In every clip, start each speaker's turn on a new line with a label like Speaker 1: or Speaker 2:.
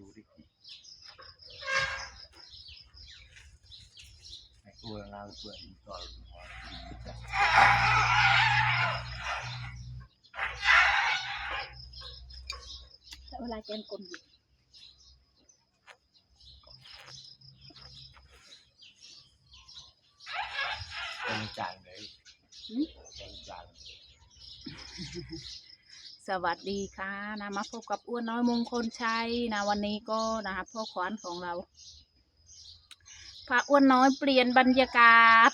Speaker 1: อยู่ดิไอ้ตัวเราตัวอีกต่อหัวอีกจ้ะ
Speaker 2: แต่เวลาแกนกลนอยู่
Speaker 1: เป็นจางเลย
Speaker 2: หึ
Speaker 1: เป็นจาง
Speaker 2: สวัสดีค่ะนะมาพบกับอ้วนน้อยมงคลชัยนะวันนี้ก็นะคะพ่อขวานของเราพาอ้วนน้อยเปลี่ยนบรรยากาศ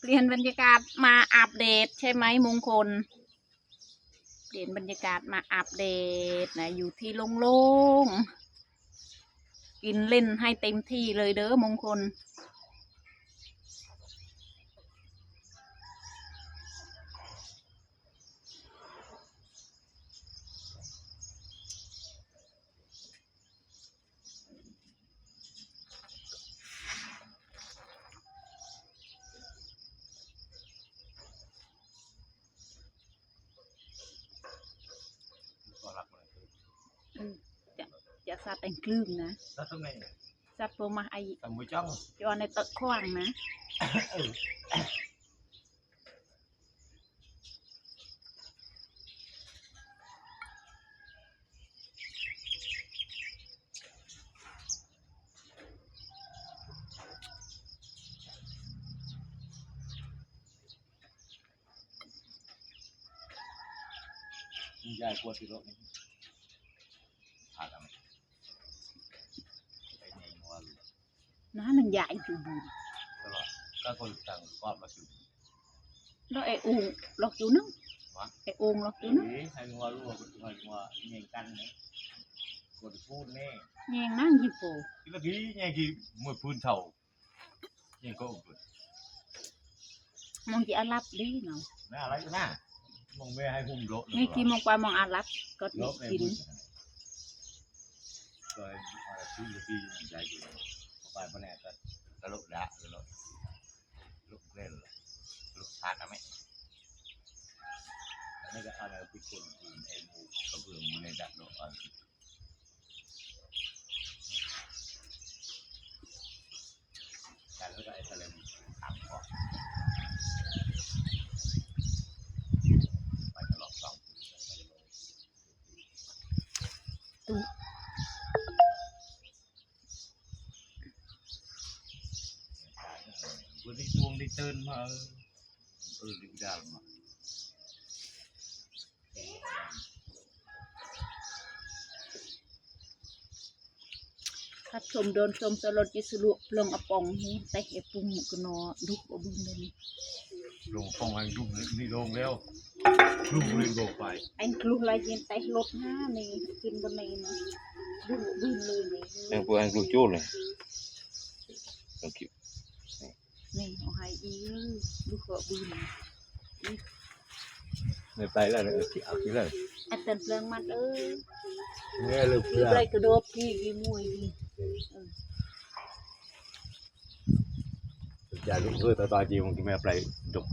Speaker 2: เปลี่ยนบรรยากาศมาอัปเดตใช่ไหมมงคล เปลี่ยนบรรยากาศมาอัปเดตนะอยู่ที่โล่งๆกินเล่นให้เต็มที่เลยเด้อมงคล
Speaker 1: ก็รับมาเลย
Speaker 2: อืมจะ จะสัตว์แต่งกลืมนะ
Speaker 1: แล้วทำไม
Speaker 2: สัตว์โปรมาไอ
Speaker 1: ตำมือจ้อง
Speaker 2: จอในตะขวางนะ
Speaker 1: เออยายกลัวที่รถนี่ผ่านแล้วไหมไปไหนวะ
Speaker 2: น้ามันใหญ่อยู่บุญ
Speaker 1: ตลอดก็คนต่างกอบมาอยู่
Speaker 2: แล้วไอ้องหลอกอยู่นึง
Speaker 1: วะ
Speaker 2: ไอ้องหลอกอยู่นึง
Speaker 1: เฮ้ยให้งัวรู้ว่าคนงัวงัวเงี้ยกัน เนี่ยคนพูดแน่
Speaker 2: แยงนั่งยิโป
Speaker 1: เมื่อกี้เงี้ยกี่มือพื้นเท่าเงี้ยก็อุด
Speaker 2: มองจีอารับดีเนาะ
Speaker 1: น่าอะไรกันน่ะมองไม่ให้หุ้มโล
Speaker 2: นี่กี่มองไปมองอารับก็
Speaker 1: โล
Speaker 2: ดี
Speaker 1: ใน
Speaker 2: กิน
Speaker 1: พื้นก็อะก็ลกด่าตลกลุกเล่นลุกทานนะไหมอันนี้ก็อะไรพิคุณเอ็มูกระเบื้องในดักดอกอ่อนกันแล้วก็ไอ้ทะเลมถามก่อนไปตลอดสอง
Speaker 2: ตู้
Speaker 1: ตื่นมาเออดึงดาวมา
Speaker 2: ถ้าชมโดนชมสลอดจิสลุปลงอปองนี่แต่ไอ้ปุ้งกนอดุกอบุญเลยนี่
Speaker 1: ลงฟองให้ลุงนี่ลงแล้วลุงเลยบอกไป
Speaker 2: ไอ้คลุลายเย็นแต่ลดหน้านี่กินบนนี้นะดุกบุญเลยนี่
Speaker 3: Yang pun angklung cul ni. Okey.
Speaker 2: นี่เอาให้อีดุกอบุญ
Speaker 3: Ni tai lah nak okey okey lah.
Speaker 2: ไอ้เต็นเพลิงมัดเอ้ย
Speaker 1: นี่เลย
Speaker 2: กี
Speaker 1: เพื่อ
Speaker 2: ไรกระโดดกี่กี่มวยกี่
Speaker 3: Jadi lu tak tahu je mungkin mai apply dok.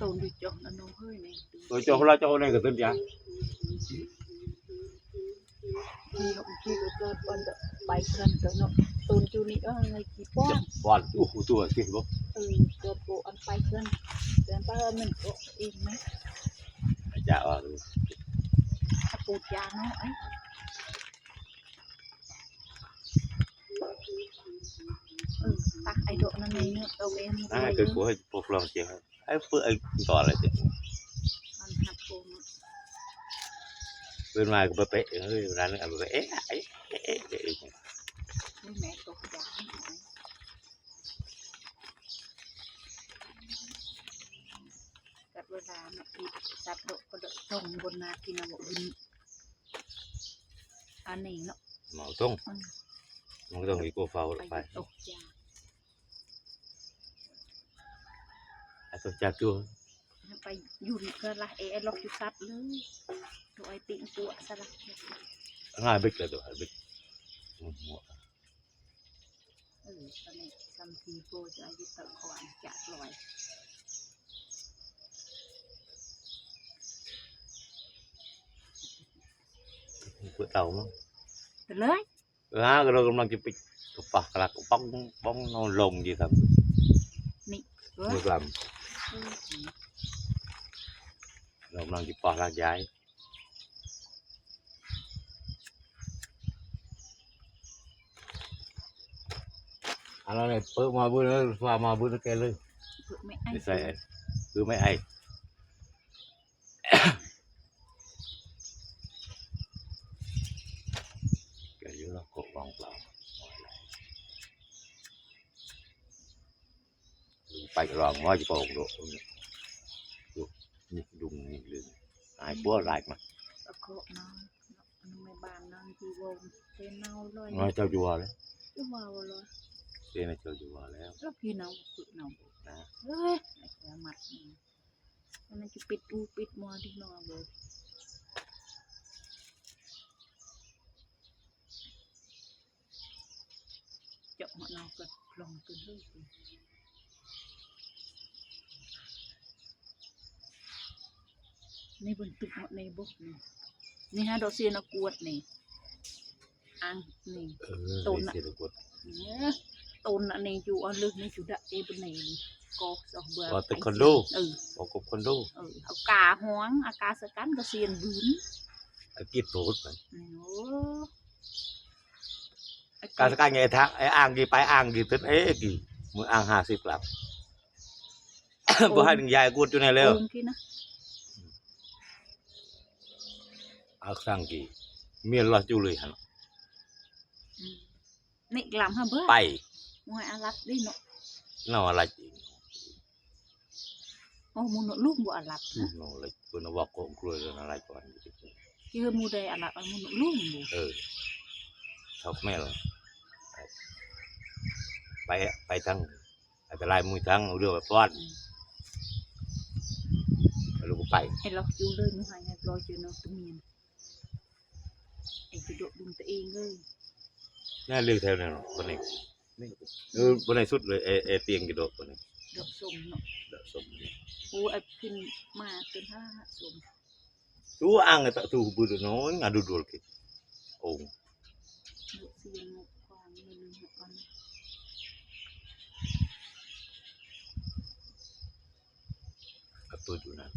Speaker 2: ตูนดิจอกนะน้องเฮ้ยนี่
Speaker 3: Tu cok lah cok ni ke tu dia.
Speaker 2: กี่หกกี่ก็เกิดวันไปกันเดี๋ยวเนาะ ตูนจูนี่เออไงกี่ป้อน
Speaker 3: Wan uh tu okey bok.
Speaker 2: เออเกิดโบอันไปกันเดินไปมันก็เองไหม
Speaker 3: Ajak lah tu.
Speaker 2: ถ้าปูดยาเนาะไอ้เออตักไอ้ดอกนั่นเองเนาะเอาเองหมด
Speaker 3: Ah
Speaker 2: เลย
Speaker 3: ke ku po pulang je. Ai pu ai tu lah je.
Speaker 2: มันหักโกง
Speaker 3: Bên ngoài của bệ ơi, ra nó bệ ấy. Ấy.
Speaker 2: นี่ แม่ตกยาให้หน่อยกัดเวลาเนาะอีสัตว์ดกก็ดกตรงบนนาที่นาบอกวินอันนี้เนาะ
Speaker 3: Mau tong.
Speaker 2: อืม
Speaker 3: Mau tong iko fau
Speaker 2: ไป
Speaker 3: lepas.
Speaker 2: ตกยา
Speaker 3: Atau jatuh.
Speaker 2: ไปอยุ่นก็ละเออล็อกอยู่ซัดเลยตัวไอติงตัวสลัก
Speaker 3: Ngai bik lah tu, bik.
Speaker 2: เอ อตอนนี้ซัมซีโฟจะอายุตะขวานจะลอย
Speaker 1: เพื่อเต่ามั้ง
Speaker 2: ไปเลย
Speaker 1: เออฮะเรากำลังจะไปกระปากกระลักป้องป้องนอนลงดีครับ
Speaker 2: เว้ย
Speaker 1: เมื่อกลำเรากำลังจะปอกลากย้าย อะไรเนี่ยเปิดมาบุญเลยฟ้ามาบุญแกเลย
Speaker 2: เพื่อไม่ไอ้
Speaker 1: ไม่ใส่ไอ้คือไม่ไอแกอยู่แล้วกดวางเปล่าไปรองว่าจะโป่งโดดดูนี่ดุงนี่ลืมหายปัวหลายมา
Speaker 2: ตะโกะน้องน้องไม่บานน้องที่วงเทนเอาเลย
Speaker 1: น้อยเจ้าจัวเลย
Speaker 2: จะว่าเลย
Speaker 1: เจ้าเจ้าจัวแล้ว
Speaker 2: แล้วพี่น้องฝึกน้อง
Speaker 1: นะ
Speaker 2: เฮ้ยไอ้แกมัดนี่มันจะปิดอูปิดมัวที่นอนเลยเจาะหัวนอนกันลงกันเลยนี่บนตึกหมดในบุกนี่นี่ฮะดอกเสียนกวดนี่อังนี่
Speaker 1: เออ
Speaker 2: ตูนน่ะ
Speaker 1: เสียดกด
Speaker 2: เนี่ย ตูนอันนี้อยู่อันลึกนี่จุดะเอบนนี่ก็สองเบื่อ
Speaker 1: ก็ตึกคอนโด
Speaker 2: เออ
Speaker 1: บอกกับคอนโด
Speaker 2: เออเอากาห้องอากาสกันก็เสียนบืน
Speaker 1: ไอ้กิดโถดไป
Speaker 2: โอ้ไอ้
Speaker 1: การสกัดไงทักไอ้อ่างกี่ไปอ่างกี่ตึ้นเอ๊ะกี่มืออ่างห้าสิบกลับบ่ให้หนึ่งยายกูดอยู่ไหนแล้ว
Speaker 2: โกงที่นะ
Speaker 1: เอาสั่งกี่เมียนรอจูเลยหัน
Speaker 2: อืมนี่กลัมฮะเบื่อ
Speaker 1: ไป
Speaker 2: มวยอารัดดิเนาะ
Speaker 1: นออะไรอีก
Speaker 2: โอ้มูเนาะลูกบ่อารัดนะ
Speaker 1: นออะไรคุณเอาบอกโกงกล้วยเรื่องอะไรก่อน
Speaker 2: คือมูได้อารัดเอามูเนาะลูกบ่
Speaker 1: เออเขาแม่ละไปไปทั้งอันตรายมือทั้งเอาเรื่องไปป้อน
Speaker 2: อืม
Speaker 1: แล้วลูกก็ไป
Speaker 2: ไอ้เราอยู่เลยมูหายไงปล่อยเจอเนาะตะเมียนไอ้จะโดดดุมตัวเองเลย
Speaker 1: น่าเลือกแถวนั้นหรอกคนนี้ เออบนในสุดเลยเอเอเตียงกระโดดคนนี้
Speaker 2: ดอกส้มเนาะ
Speaker 1: เดอกสม
Speaker 2: โอ้ไอ้ขึ้นมาเป็นห้าส้ม
Speaker 1: tu ang tak tu budu no ngadu dul ki oh
Speaker 2: เลือกเสียงงกความเงินหกพัน
Speaker 1: apa tu nak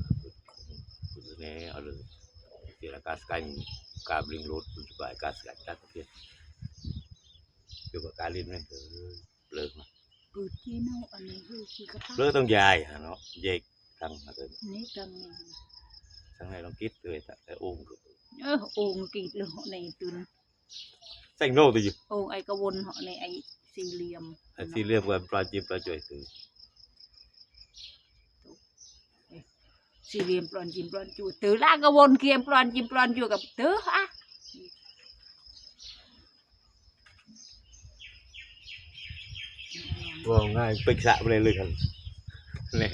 Speaker 1: budu ne ada kira kas kan kabling load tu juga kas kan tak ki coba kali ni ke le
Speaker 2: เกิดที่เน่าอันนี้คือขี้กระทะ
Speaker 1: le tong dài hả nó dây thằng mà cái
Speaker 2: นี่กังนี่
Speaker 1: thằng này nó kít rồi tak cái ôm
Speaker 2: เออโอ่งกรีดเลยเหาะในตุน
Speaker 1: xanh nô thì gì
Speaker 2: โอ่งไอ้กระวนเหาะในไอ้สี่เหลี่ยม
Speaker 1: si liam qua pra chim pra choi tu
Speaker 2: สี่เหลี่ยมปลอนจิมปลอนจูตือล่ากระวนเกียมปลอนจิมปลอนจูกับตืออะ
Speaker 1: wow ngay pek sak boleh le kan nè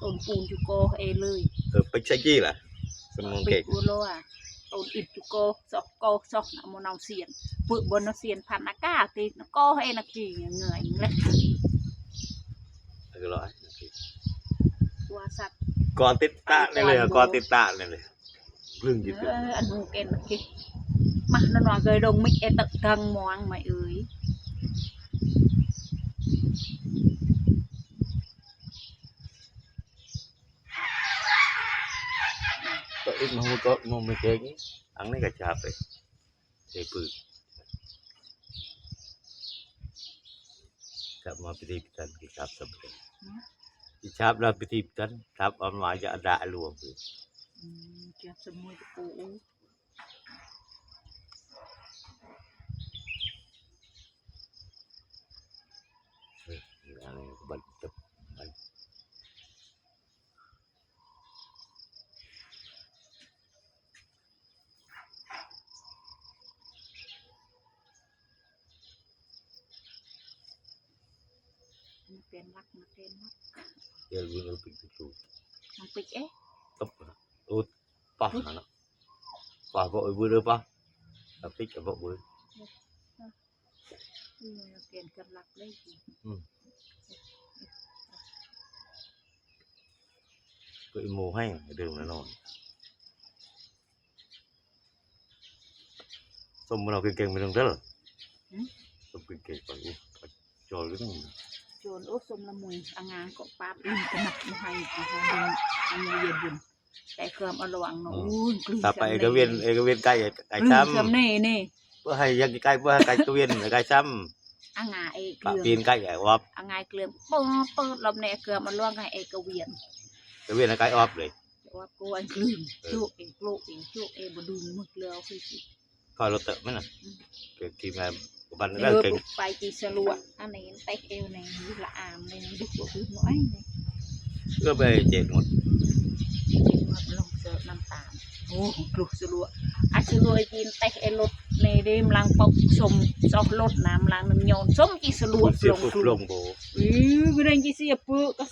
Speaker 2: ต้นปูนจูโกเอเลย
Speaker 1: pek sak chi lah semua
Speaker 2: ปิด
Speaker 1: kek
Speaker 2: บัวโลอะต้นอิดจูโกซอกโกซอกนะโมนาเสียนปึกบนนาเสียนพันอากาศตีนก็ให้นักกีเหนื่อยเลย
Speaker 1: cái loại
Speaker 2: ตัวสัตว์
Speaker 1: con tít tạ này này con tít tạ này này lưng gì
Speaker 2: เอออันนูเกนนักกีมาหน่อยเกยดงมิเอตักทังมองไม่เอ่ย
Speaker 1: ít mà không có tốt mà mới chết ăn lấy cả chạp đấy để bự chạp mà bị đi bị tấn thì chạp tầm tầm thì chạp là bị đi chạp mà mà dạ đại luôn
Speaker 2: chạp tầm mùi
Speaker 1: tầm vừa đưa pa tập tích cả vội vừa
Speaker 2: อืมมันเป็นกันรักได้จริง
Speaker 1: cái mồ hay đường nó nổi Som mình cái kênh mình đang rất
Speaker 2: Ừ.
Speaker 1: Som cái kênh còn u cho cái nó
Speaker 2: โจนโอ้สมละมุยอางานก็ปาบลิงกระหนักมาให้อาหารดินอันนี้เย็นบุญแต่เครื่องเอาระวังเนาะอุ้ยกลืน
Speaker 1: Tapa cái viên cái viên cây cây
Speaker 2: กลืน
Speaker 1: xăm
Speaker 2: เครื่องนี่นี่
Speaker 1: bữa hay cái cây bữa hay cây cái viên cây xăm
Speaker 2: อางาเอเก
Speaker 1: bà
Speaker 2: ลือ
Speaker 1: pin cây ở ọp
Speaker 2: อางายเกลือเปิดเปิดลมเนี่ยเกลือมันล่วงให้เอกเวียน
Speaker 1: cái viên là cây ọp đấy
Speaker 2: แต่ว่ากวนกลืนจุกเองโลกเองจุกเองบดูมึกเลือคือสิ
Speaker 1: coi nó tự mới nè cái kim này của bạn
Speaker 2: เอ
Speaker 1: rất
Speaker 2: อ
Speaker 1: là kinh
Speaker 2: บุกไปจีสลัวอันนี้เตะเอวในนี้ละอามในนี้ดุกดุกน้อยเนี่ย
Speaker 1: ưa về chết một
Speaker 2: มันลงเจอน้ำตาลโอ้กลุกสลัวอาสลัวจีนเตะเอรถในเดมลังปกสมซอกรถน้ำลังน้ำยนส้มจีสลัว
Speaker 1: một
Speaker 2: ล
Speaker 1: siêu
Speaker 2: ง
Speaker 1: phục
Speaker 2: ทุน
Speaker 1: lồng bố
Speaker 2: อือก็เรื่องจีเสียปื้อก็